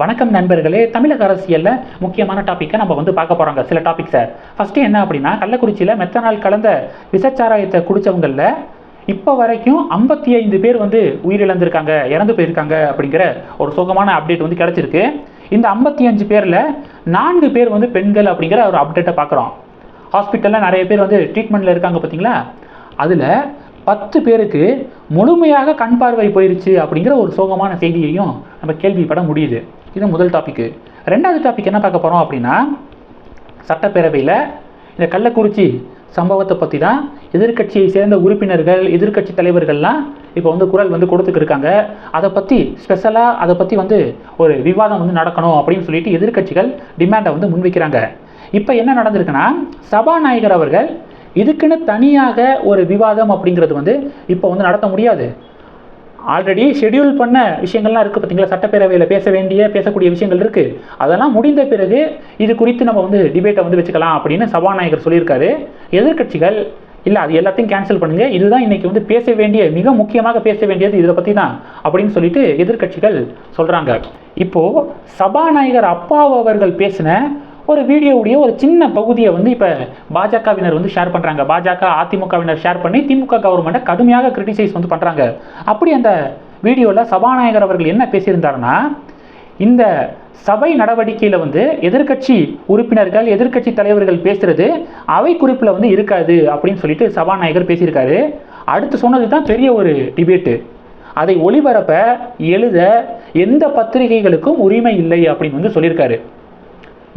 வணக்கம் நண்பர்களே தமிழக அரசியலில் முக்கியமான டாப்பிக்கை நம்ம வந்து பார்க்க போகிறாங்க சில டாபிக்ஸை ஃபஸ்ட்டு என்ன அப்படின்னா கள்ளக்குறிச்சியில் மெத்தனால் கலந்த விசச்சாராயத்தை குடித்தவங்களில் இப்போ வரைக்கும் ஐம்பத்தி ஐந்து பேர் வந்து உயிரிழந்திருக்காங்க இறந்து போயிருக்காங்க அப்படிங்கிற ஒரு சோகமான அப்டேட் வந்து கிடச்சிருக்கு. இந்த ஐம்பத்தி அஞ்சு பேரில் நான்கு பேர் வந்து பெண்கள் அப்படிங்கிற ஒரு அப்டேட்டை பார்க்குறோம். ஹாஸ்பிட்டலில் நிறைய பேர் வந்து ட்ரீட்மெண்ட்டில் இருக்காங்க பார்த்தீங்களா அதில் பத்து பேருக்கு முழுமையாக கண் பார்வை போயிருச்சு அப்படிங்கிற ஒரு சோகமான செய்தியையும் நம்ம கேள்விப்பட முடியுது. இது முதல் டாபிக்கு ரெண்டாவது டாபிக் என்ன பார்க்க போகிறோம் அப்படின்னா சட்டப்பேரவையில் இந்த கள்ளக்குறிச்சி சம்பவத்தை பற்றி தான் எதிர்க்கட்சியை சேர்ந்த உறுப்பினர்கள் எதிர்க்கட்சி தலைவர்கள்லாம் இப்போ வந்து குரல் வந்து கொடுத்துக்கிருக்காங்க அதை பற்றி ஸ்பெஷலாக அதை பற்றி வந்து ஒரு விவாதம் வந்து நடக்கணும் அப்படின்னு சொல்லிட்டு எதிர்க்கட்சிகள் டிமாண்டை வந்து முன்வைக்கிறாங்க. இப்போ என்ன நடந்திருக்குன்னா சபாநாயகர் அவர்கள் இதுக்குன்னு தனியாக ஒரு விவாதம் அப்படிங்கிறது வந்து இப்போ வந்து நடத்த முடியாது. ஆல்ரெடி ஷெட்யூல் பண்ண விஷயங்கள்லாம் இருக்குது பார்த்தீங்களா? சட்டப்பேரவையில் பேச வேண்டிய பேசக்கூடிய விஷயங்கள் இருக்குது அதெல்லாம் முடிந்த பிறகு இது குறித்து நம்ம வந்து டிபேட்டை வந்து வச்சுக்கலாம் அப்படின்னு சபாநாயகர் சொல்லியிருக்காரு. எதிர்க்கட்சிகள் இல்லை அது எல்லாத்தையும் கேன்சல் பண்ணுங்கள் இதுதான் இன்றைக்கி வந்து பேச வேண்டிய மிக முக்கியமாக பேச வேண்டியது இதை பற்றி தான் அப்படின்னு சொல்லிட்டு எதிர்க்கட்சிகள் சொல்கிறாங்க இப்போது சபாநாயகர் அப்பாவு அவர்கள் பேசின ஒரு வீடியோவுடைய ஒரு சின்ன பகுதியை வந்து இப்போ பாஜகவினர் வந்து ஷேர் பண்ணுறாங்க பாஜக அதிமுகவினர் ஷேர் பண்ணி திமுக கவர்மெண்ட்டை கடுமையாக கிரிட்டிசைஸ் வந்து பண்ணுறாங்க அப்படி அந்த வீடியோவில் சபாநாயகர் அவர்கள் என்ன பேசியிருந்தாருன்னா இந்த சபை நடவடிக்கையில் வந்து எதிர்க்கட்சி உறுப்பினர்கள் எதிர்க்கட்சி தலைவர்கள் பேசுகிறது அவை குறிப்பில் வந்து இருக்காது அப்படின்னு சொல்லிட்டு சபாநாயகர் பேசியிருக்காரு. அடுத்து சொன்னது தான் பெரிய ஒரு டிபேட்டு அதை ஒளிபரப்ப எழுத எந்த பத்திரிகைகளுக்கும் உரிமை இல்லை அப்படின்னு வந்து சொல்லியிருக்காரு.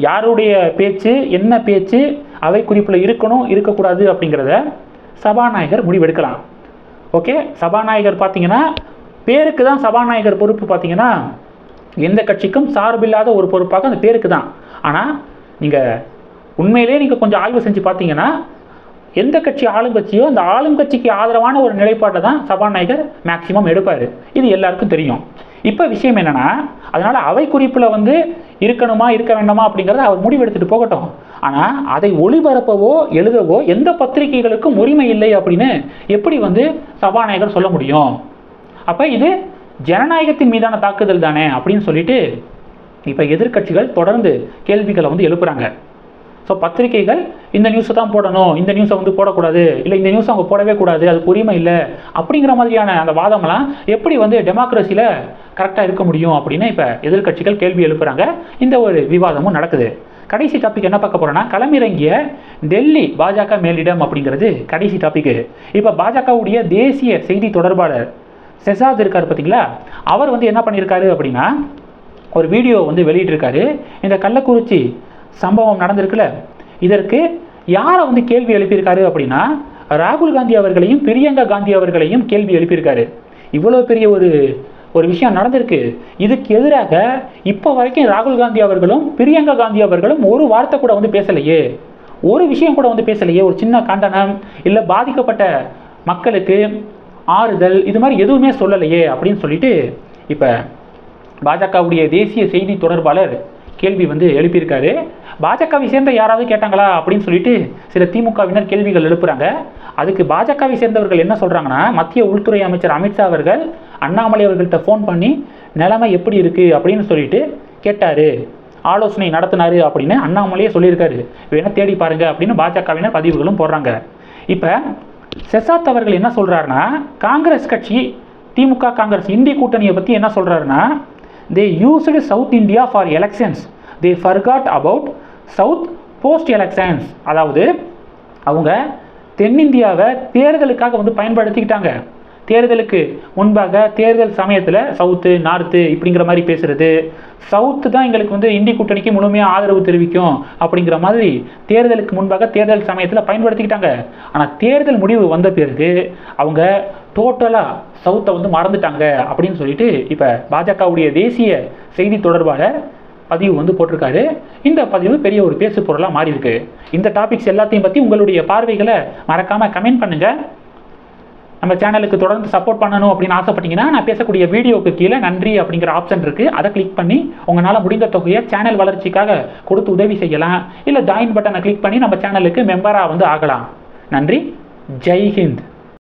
யாருடைய பேச்சு என்ன பேச்சு அவை குறிப்பில் இருக்கணும் இருக்கக்கூடாது அப்படிங்கிறத சபாநாயகர் முடிவெடுக்கலாம். ஓகே சபாநாயகர் பார்த்தீங்கன்னா பேருக்கு தான் சபாநாயகர் பொறுப்பு பார்த்தீங்கன்னா எந்த கட்சிக்கும் சார்பில்லாத ஒரு பொறுப்பாக அந்த பேருக்கு தான். ஆனால் நீங்கள் உண்மையிலே நீங்கள் கொஞ்சம் ஆய்வு செஞ்சு பார்த்தீங்கன்னா எந்த கட்சி ஆளுங்கட்சியோ அந்த ஆளுங்கட்சிக்கு ஆதரவான ஒரு நிலைப்பாட்டை தான் சபாநாயகர் மேக்சிமம் எடுப்பார். இது எல்லாருக்கும் தெரியும். இப்போ விஷயம் என்னென்னா அதனால் அவை குறிப்பில் வந்து இருக்கணுமா இருக்க வேண்டாமா அப்படிங்கிறத அவர் முடிவெடுத்துட்டு போகட்டும். ஆனால் அதை ஒளிபரப்பவோ எழுதவோ எந்த பத்திரிகைகளுக்கும் உரிமை இல்லை அப்படின்னு எப்படி வந்து சபாநாயகர் சொல்ல முடியும்? அப்போ இது ஜனநாயகத்தின் மீதான தாக்குதல் தானே அப்படின்னு சொல்லிட்டு இப்போ எதிர்க்கட்சிகள் தொடர்ந்து கேள்விகளை வந்து எழுப்புறாங்க. ஸோ பத்திரிகைகள் இந்த நியூஸை தான் போடணும். இந்த நியூஸை வந்து போடக்கூடாது. இல்லை இந்த நியூஸ் அவங்க போடவே கூடாது. அது உரிமை இல்லை. அப்படிங்கிற மாதிரியான அந்த வாதம்லாம் எப்படி வந்து டெமோக்ரஸியில் கரெக்டாக இருக்க முடியும் அப்படின்னு இப்போ எதிர்க்கட்சிகள் கேள்வி எழுப்புறாங்க. இந்த ஒரு விவாதமும் நடக்குது. கடைசி டாபிக் என்ன பார்க்க போகிறோன்னா களமிறங்கிய டெல்லி பாஜக மேலிடம் அப்படிங்கிறது கடைசி டாப்பிக்கு இப்போ பாஜகவுடைய தேசிய செய்தி தொடர்பாளர் செசாத் இருக்கார் பார்த்தீங்களா? அவர் வந்து என்ன பண்ணியிருக்காரு அப்படின்னா ஒரு வீடியோ வந்து வெளியிட்டிருக்காரு. இந்த கள்ளக்குறிச்சி சம்பவம் நடந்திருக்குல்ல இதற்கு யாரை வந்து கேள்வி எழுப்பியிருக்காரு அப்படின்னா ராகுல் காந்தி அவர்களையும் பிரியங்கா காந்தி அவர்களையும் கேள்வி எழுப்பியிருக்காரு. இவ்வளோ பெரிய ஒரு ஒரு விஷயம் நடந்திருக்கு. இதுக்கு எதிராக இப்போ வரைக்கும் ராகுல் காந்தி அவர்களும் பிரியங்கா காந்தி அவர்களும் ஒரு வார்த்தை கூட வந்து பேசலையே. ஒரு விஷயம் கூட வந்து பேசலையே. ஒரு சின்ன கண்டனம் இல்லை பாதிக்கப்பட்ட மக்களுக்கு ஆறுதல் இது மாதிரி எதுவுமே சொல்லலையே அப்படின்னு சொல்லிட்டு இப்போ பாஜகவுடைய தேசிய செய்தி தொடர்பாளர் கேள்வி வந்து எழுப்பியிருக்காரு. பாஜகவை சேர்ந்த யாராவது கேட்டாங்களா அப்படின்னு சொல்லிட்டு சில திமுகவினர் கேள்விகள் எழுப்புறாங்க. அதுக்கு பாஜகவை சேர்ந்தவர்கள் என்ன சொல்கிறாங்கன்னா மத்திய உள்துறை அமைச்சர் அமித்ஷா அவர்கள் அண்ணாமலை அவர்கள்ட்ட ஃபோன் பண்ணி நிலைமை எப்படி இருக்குது அப்படின்னு சொல்லிட்டு கேட்டார். ஆலோசனை நடத்தினார் அப்படின்னு அண்ணாமலையே சொல்லியிருக்காரு. வேணால் தேடி பாருங்க அப்படின்னு பாஜகவினர் பதிவுகளும் போடுறாங்க. இப்போ செசாத் அவர்கள் என்ன சொல்கிறாருன்னா காங்கிரஸ் கட்சி திமுக காங்கிரஸ் இந்திய கூட்டணியை பற்றி என்ன சொல்கிறாருன்னா they used South India for elections they forgot about South post elections அதாவது அவங்க தென்னிந்தியாவை தேர்தலுக்காக வந்து பயன்படுத்திக்கிட்டாங்க. தேர்தலுக்கு முன்பாக தேர்தல் சமயத்தில் சவுத்து நார்த்து இப்படிங்கிற மாதிரி பேசுகிறது சவுத்து தான் எங்களுக்கு வந்து இந்தி கூட்டணிக்கு முழுமையாக ஆதரவு தெரிவிக்கும் அப்படிங்கிற மாதிரி தேர்தலுக்கு முன்பாக தேர்தல் சமயத்தில் பயன்படுத்திக்கிட்டாங்க. ஆனால் தேர்தல் முடிவு வந்த பிறகு அவங்க டோட்டலாக சவுத்தை வந்து மறந்துட்டாங்க அப்படின்னு சொல்லிட்டு இப்போ பாஜகவுடைய தேசிய செய்தி தொடர்பாளர் பதிவு வந்து போட்டிருக்காரு. இந்த பதிவு பெரிய ஒரு பேசு பொருளாக மாறி இருக்கு இந்த டாபிக்ஸ் எல்லாத்தையும் பற்றி உங்களுடைய பார்வைகளை மறக்காமல் கமெண்ட் பண்ணுங்கள் நம்ம சேனலுக்கு தொடர்ந்து சப்போர்ட் பண்ணணும் அப்படின்னு ஆசைப்பட்டீங்கன்னா நான் பேசக்கூடிய வீடியோவுக்கு கீழே நன்றி அப்படிங்கிற ஆப்ஷன் இருக்குது அதை கிளிக் பண்ணி உங்களால் முடிந்த தொகையை சேனல் வளர்ச்சிக்காக கொடுத்து உதவி செய்யலாம். இல்லை ஜாயின் பட்டனை கிளிக் பண்ணி நம்ம சேனலுக்கு மெம்பராக வந்து ஆகலாம். நன்றி. ஜெய் ஹிந்த்.